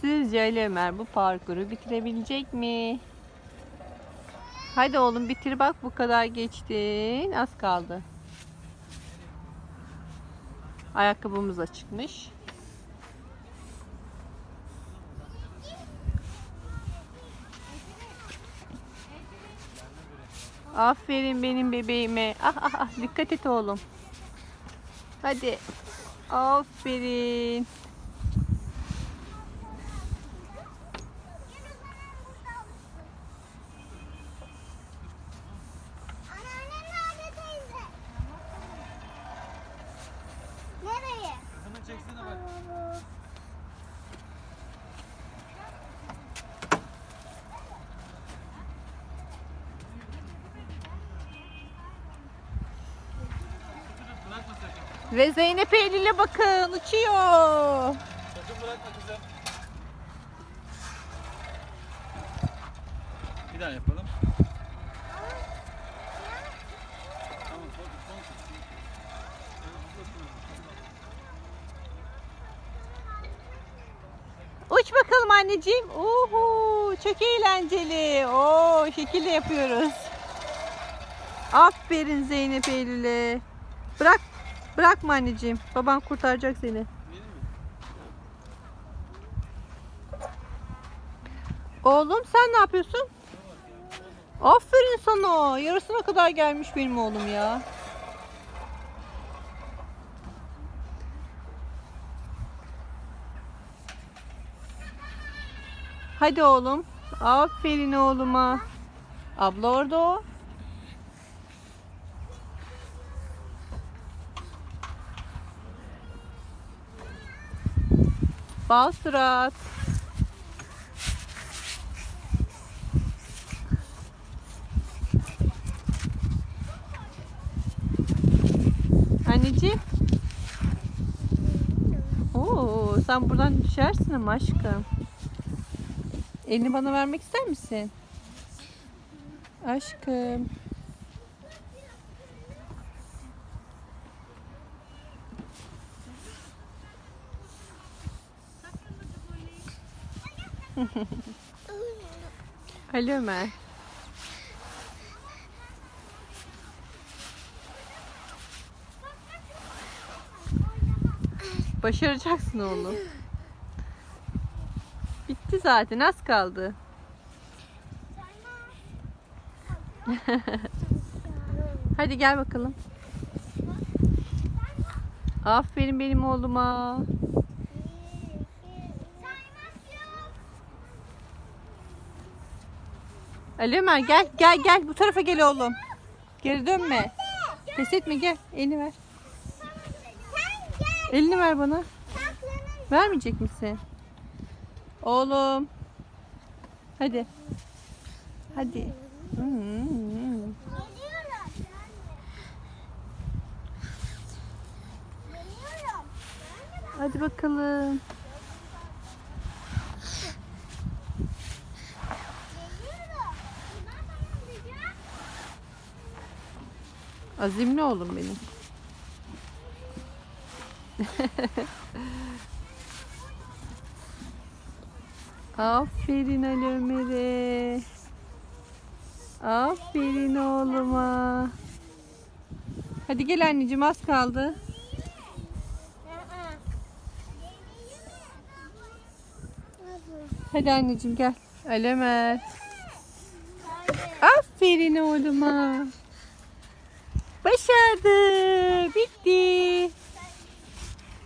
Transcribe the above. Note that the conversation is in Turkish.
Sizce Ali Ömer bu parkuru bitirebilecek mi? Hadi oğlum bitir bak bu kadar geçtin. Az kaldı. Ayakkabımız da çıkmış. Aferin benim bebeğime. Ah ah ah dikkat et oğlum. Hadi. Aferin. Çeksene bak. Bırakma sakın. Ve Zeynep Eylül'e bakın uçuyor. Sakın bırakma kızım. Bir daha yapalım. Anneciğim. Uhu, çok eğlenceli. Oo, şekilde yapıyoruz. Aferin Zeynep Eylül'e. Bırak, bırakma anneciğim. Baban kurtaracak seni. Oğlum sen ne yapıyorsun? Aferin sana. Yarısına kadar gelmiş benim oğlum ya. Hadi oğlum. Aferin oğluma. Abla orada o. Bal surat. Anneciğim. Oo, sen buradan düşersin ama aşkım. Elini bana vermek ister misin? Aşkım. Ali Ömer. Başaracaksın oğlum. Bitti zaten az kaldı. Hadi gel bakalım. Aferin benim oğluma. Ali Ömer gel gel gel bu tarafa gel oğlum. Geri dönme. Pes etme gel elini ver. Elini ver bana. Vermeyecek misin? Oğlum. Hadi. Hadi. Hmm. Hadi bakalım. Azimli oğlum benim. Aferin Ali Ömer'e. Aferin oğluma. Hadi gel anneciğim az kaldı. Hadi anneciğim gel. Ali Ömer. Aferin oğluma. Başardı. Bitti.